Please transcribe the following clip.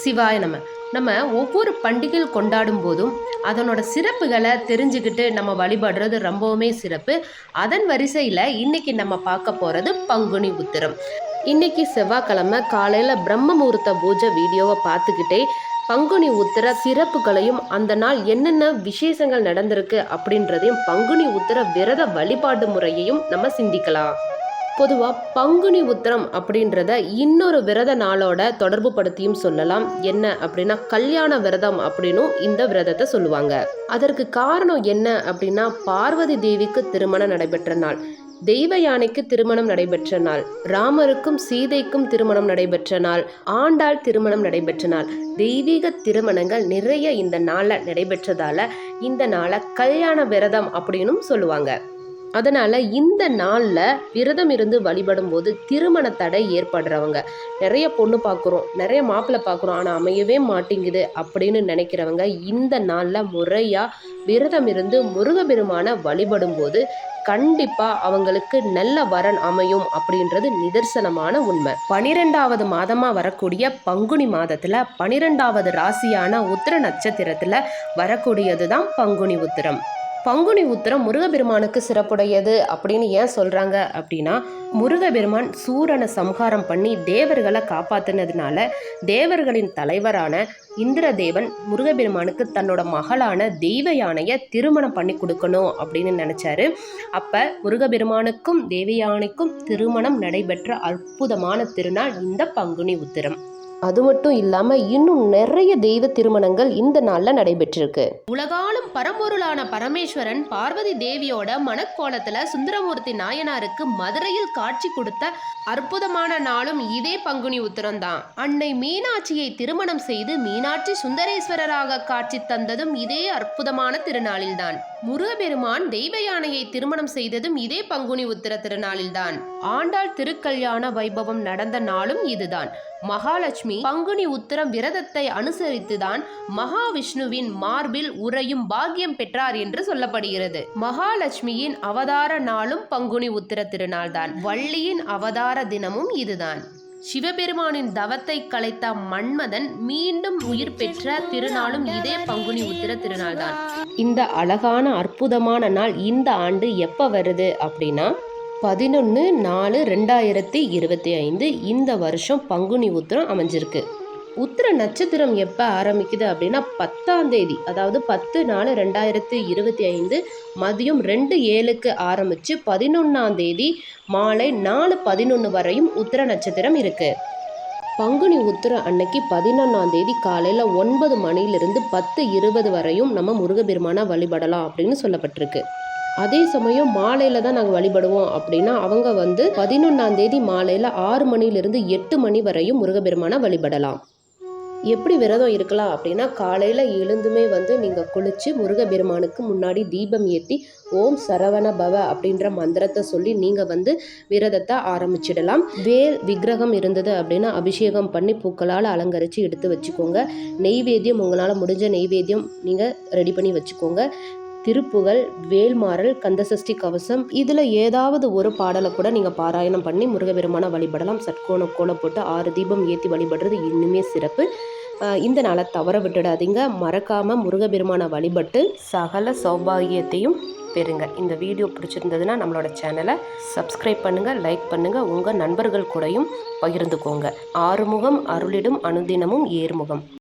சிவாய நம்ம நம்ம ஒவ்வொரு பண்டிகைகள் கொண்டாடும் போதும் அதனோட சிறப்புகளை தெரிஞ்சுக்கிட்டு நம்ம வழிபடுறது ரொம்பவுமே சிறப்பு. அதன் வரிசையில் இன்னைக்கு நம்ம பார்க்க போகிறது பங்குனி உத்திரம். இன்னைக்கு செவ்வாய்க்கிழமை காலையில் பிரம்ம முகூர்த்த பூஜை வீடியோவை பார்த்துக்கிட்டே பங்குனி உத்திர சிறப்புகளையும் அந்த நாள் என்னென்ன விசேஷங்கள் நடந்திருக்கு அப்படின்றதையும் பங்குனி உத்திர விரத வழிபாடு முறையையும் நம்ம சிந்திக்கலாம். பொதுவாக பங்குனி உத்திரம் அப்படின்றத இன்னொரு விரத நாளோட தொடர்பு படுத்தியும் சொல்லலாம். என்ன அப்படின்னா கல்யாண விரதம் அப்படின்னும் இந்த விரதத்தை சொல்லுவாங்க. அதற்கு காரணம் என்ன அப்படின்னா பார்வதி தேவிக்கு திருமணம் நடைபெற்ற நாள். தெய்வ யானைக்கு திருமணம் நடைபெற்ற நாள். ராமருக்கும் சீதைக்கும் திருமணம் நடைபெற்ற நாள். ஆண்டாள் திருமணம் நடைபெற்ற நாள். தெய்வீக திருமணங்கள் நிறைய இந்த நாளில் நடைபெற்றதால இந்த நாளை கல்யாண விரதம் அப்படின்னும் சொல்லுவாங்க. அதனால் இந்த நாளில் விரதம் இருந்து வழிபடும் போது திருமண தடை ஏற்படுறவங்க. நிறைய பொண்ணு பார்க்குறோம் நிறைய மாப்பிள்ளை பார்க்குறோம் ஆனால் அமையவே மாட்டேங்குது அப்படின்னு நினைக்கிறவங்க இந்த நாளில் முறையாக விரதம் இருந்து முருகபெருமானை வழிபடும் போது கண்டிப்பாக அவங்களுக்கு நல்ல வரன் அமையும் அப்படின்றது நிதர்சனமான உண்மை. பனிரெண்டாவது மாதமாக வரக்கூடிய பங்குனி மாதத்தில் பனிரெண்டாவது ராசியான உத்திர நட்சத்திரத்தில் வரக்கூடியது தான் பங்குனி உத்திரம். பங்குனி உத்திரம் முருகபெருமானுக்கு சிறப்புடையது அப்படின்னு ஏன் சொல்கிறாங்க அப்படின்னா முருகபெருமான் சூரனை சம்ஹாரம் பண்ணி தேவர்களை காப்பாற்றினதுனால தேவர்களின் தலைவரான இந்திரதேவன் முருகபெருமானுக்கு தன்னோட மகளான தெய்வ யானையை திருமணம் பண்ணி கொடுக்கணும் அப்படின்னு நினச்சாரு. அப்போ முருகபெருமானுக்கும் தேவ யானைக்கும் திருமணம் நடைபெற்ற அற்புதமான திருநாள் இந்த பங்குனி உத்திரம். அது மட்டும் இல்லாமல் இன்னும் நிறைய தெய்வ திருமணங்கள் இந்த நாளில் நடைபெற்றிருக்கு. உலகாலும் பரம்பொருளான பரமேஸ்வரன் பார்வதி தேவியோட மணக்கோலத்தில் சுந்தரமூர்த்தி நாயனாருக்கு மதுரையில் காட்சி கொடுத்த அற்புதமான நாளும் இதே பங்குனி உத்தரம் தான் அன்னை மீனாட்சியை திருமணம் செய்து மீனாட்சி சுந்தரேஸ்வரராக காட்சி தந்ததும் இதே அற்புதமான திருநாளில்தான். முருகபெருமான் தெய்வ யானையை திருமணம் செய்ததும் இதே பங்குனி உத்திர திருநாளில்தான். ஆண்டாள் திருக்கல்யாண வைபவம் நடந்த நாளும் இதுதான். மகாலட்சுமி பங்குனி உத்திரம் விரதத்தை அனுசரித்துதான் மகாவிஷ்ணுவின் மார்பில் உறையும் பாக்கியம் பெற்றார் என்று சொல்லப்படுகிறது. மகாலட்சுமியின் அவதார நாளும் பங்குனி உத்திர திருநாள்தான். வள்ளியின் அவதார தினமும் இதுதான். சிவபெருமானின் தவத்தை கலைத்த மன்மதன் மீண்டும் உயிர் பெற்ற திருநாளும் இதே பங்குனி உத்திர திருநாள் தான் இந்த அழகான அற்புதமான நாள் இந்த ஆண்டு எப்போ வருது அப்படின்னா பதினொன்று நாலு ரெண்டாயிரத்தி இருபத்தி ஐந்து இந்த வருஷம் பங்குனி உத்திரம் அமைஞ்சிருக்கு. உத்திர நட்சத்திரம் எப்போ ஆரம்பிக்குது அப்படின்னா பத்தாம் தேதி அதாவது பத்து நாலு ரெண்டாயிரத்து இருபத்தி ஐந்து மதியம் ரெண்டு ஏழுக்கு ஆரம்பித்து பதினொன்றாம் தேதி மாலை நாலு பதினொன்று வரையும் உத்திர நட்சத்திரம் இருக்குது பங்குனி உத்திர அன்னைக்கு பதினொன்றாம் தேதி காலையில் ஒன்பது மணிலிருந்து பத்து இருபது வரையும் நம்ம முருகபெருமானை வழிபடலாம் அப்படின்னு சொல்லப்பட்டிருக்கு. அதே சமயம் மாலையில் தான் நாங்கள் வழிபடுவோம் அப்படின்னா அவங்க வந்து பதினொன்றாம் தேதி மாலையில் ஆறு மணிலிருந்து எட்டு மணி வரையும் முருகபெருமானை வழிபடலாம். எப்படி விரதம் இருக்கலாம் அப்படின்னா காலையில் எழுந்துமே வந்து நீங்கள் குளித்து முருகபெருமானுக்கு முன்னாடி தீபம் ஏற்றி ஓம் சரவண பவ அப்படின்ற மந்திரத்தை சொல்லி நீங்கள் வந்து விரதத்தை ஆரம்பிச்சிடலாம். வேல் விக்கிரகம் இருந்தது அப்படின்னா அபிஷேகம் பண்ணி பூக்களால் அலங்கரித்து எடுத்து வச்சுக்கோங்க. நெய்வேத்தியம் உங்களால் முடிஞ்ச நெய்வேத்தியம் நீங்கள் ரெடி பண்ணி வச்சுக்கோங்க. திருப்புகழ் வேல்மாறல் கந்தசஷ்டி கவசம் இதில் ஏதாவது ஒரு பாடலை கூட நீங்கள் பாராயணம் பண்ணி முருகபெருமான வழிபடலாம். சட்கோண கோலம் போட்டு ஆறு தீபம் ஏற்றி வழிபடுறது இன்னுமே சிறப்பு. இந்த நாளை தவற விட்டுடாதீங்க. மறக்காமல் முருகபெருமானை வழிபட்டு சகல சௌபாகியத்தையும் பெறுங்க. இந்த வீடியோ பிடிச்சிருந்ததுன்னா நம்மளோட சேனலை சப்ஸ்கிரைப் பண்ணுங்கள் லைக் பண்ணுங்கள் உங்கள் நண்பர்கள் கூடயும் பகிர்ந்துக்கோங்க. ஆறுமுகம் அருளிடும் அனுதினமும் ஏறுமுகம்.